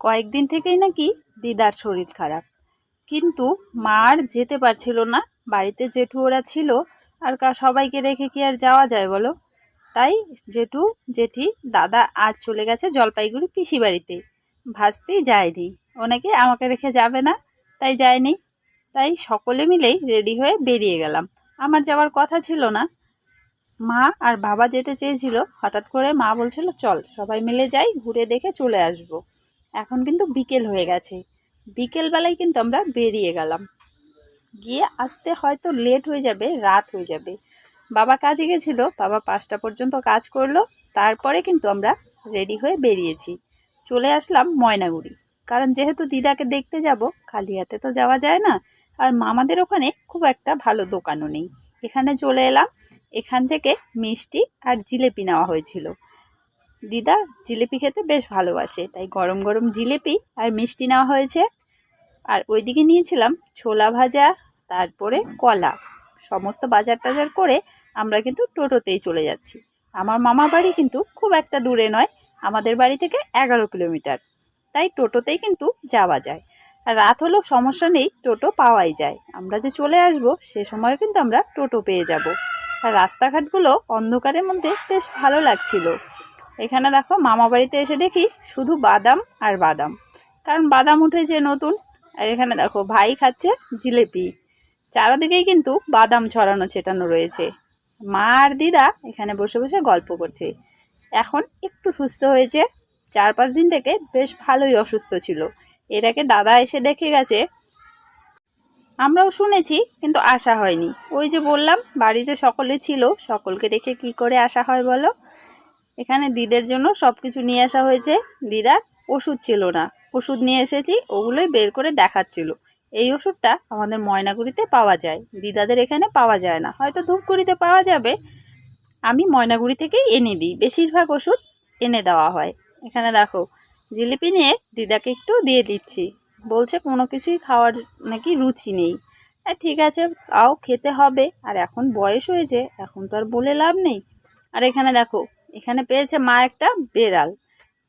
কয়েকদিন থেকেই নাকি দিদার শরীর খারাপ। কিন্তু মার যেতে পারছিল না, বাড়িতে জেঠু ওরা ছিল, আর কা সবাইকে রেখে কি আর যাওয়া যায় বলো? তাই জেঠু, জেঠি, দাদা আজ চলে গেছে জলপাইগুড়ি পিসি বাড়িতে। ভাসতেই যায়নি। ওনাকে আমাকে রেখে যাবে না, তাই যায়নি। তাই সকলে মিলেই রেডি হয়ে বেরিয়ে গেলাম। আমার যাওয়ার কথা ছিল না। মা আর বাবা যেতে চেয়েছিল, হঠাৎ করে মা বলছিল, চল, সবাই মিলে যাই, ঘুরে দেখে চলে আসব। এখন কিন্তু বিকেল হয়ে গেছে। বিকেলবেলায় কিন্তু আমরা বেরিয়ে গেলাম। গিয়ে আসতে হয়তো লেট হয়ে যাবে, রাত হয়ে যাবে। বাবা কাজে গেছিল, বাবা পাঁচটা পর্যন্ত কাজ করল, তারপরে কিন্তু আমরা রেডি হয়ে বেরিয়েছি। চলে আসলাম ময়নাগুড়ি। কারণ যেহেতু দিদাকে দেখতে যাব খালি হাতে তো যাওয়া যায় না, আর মামাদের ওখানে খুব একটা ভালো দোকানও নেই। এখানে চলে এলাম, এখান থেকে মিষ্টি আর জিলেপি নেওয়া হয়েছিল। দিদা জিলেপি খেতে বেশ ভালোবাসে, তাই গরম গরম জিলেপি আর মিষ্টি নেওয়া হয়েছে। আর ওইদিকে নিয়েছিলাম ছোলা ভাজা, তারপরে কলা। সমস্ত বাজার টাজার করে আমরা কিন্তু টোটোতেই চলে যাচ্ছি। আমার মামার বাড়ি কিন্তু খুব একটা দূরে নয়, আমাদের বাড়ি থেকে এগারো কিলোমিটার। তাই টোটোতেই কিন্তু যাওয়া যায়। আর রাত হলেও সমস্যা নেই, টোটো পাওয়াই যায়। আমরা যে চলে আসব, সে সময় কিন্তু আমরা টোটো পেয়ে যাব। আর রাস্তাঘাটগুলো অন্ধকারের মধ্যে বেশ ভালো লাগছিল। এখানে দেখো মামা বাড়িতে এসে দেখি শুধু বাদাম আর বাদাম। কারণ বাদাম উঠেছে নতুন, আর এখানে দেখো ভাই খাচ্ছে জিলেপি। চারদিকেই কিন্তু বাদাম ছড়ানো ছেটানো রয়েছে। মা আর দিদা এখানে বসে বসে গল্প করছে। এখন একটু সুস্থ হয়েছে। চার পাঁচ দিন থেকে বেশ ভালোই অসুস্থ ছিল। এটাকে দাদা এসে দেখে গেছে। আমরাও শুনেছি, কিন্তু আসা হয়নি। ওই যে বললাম, বাড়িতে সকলে ছিল, সকলকে রেখে কি করে আসা হয় বলো? এখানে দিদের জন্য সব কিছু নিয়ে আসা হয়েছে। দিদার ওষুধ ছিল না। ওষুধ নিয়ে এসেছি, ওগুলোই বের করে দেখাচ্ছিল। এই ওষুধটা আমাদের ময়নাগুড়িতে পাওয়া যায়। দিদাদের এখানে পাওয়া যায় না। হয়তো ধূপগুড়িতে পাওয়া যাবে। আমি ময়নাগুড়ি থেকেই এনে দিই। বেশিরভাগ ওষুধ এনে দেওয়া হয়। এখানে দেখো, জিলিপি নিয়ে দিদাকে একটু দিয়ে দিচ্ছি। বলছে কোনো কিছুই খাওয়ার নাকি রুচি নেই। ঠিক আছে তাও খেতে হবে। আর এখন বয়স হয়েছে, এখন তো আর বলে লাভ নেই। আর এখানে দেখো এখানে পেয়েছে মা একটা বেড়াল।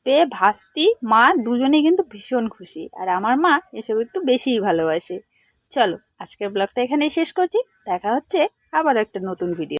পেয়ে ভাস্তি, মা দুজনেই কিন্তু ভীষণ খুশি। আর আমার মা এসব একটু বেশিই ভালোবাসে। চলো, আজকের ব্লগটা এখানেই শেষ করছি। দেখা হচ্ছে আবার একটা নতুন ভিডিও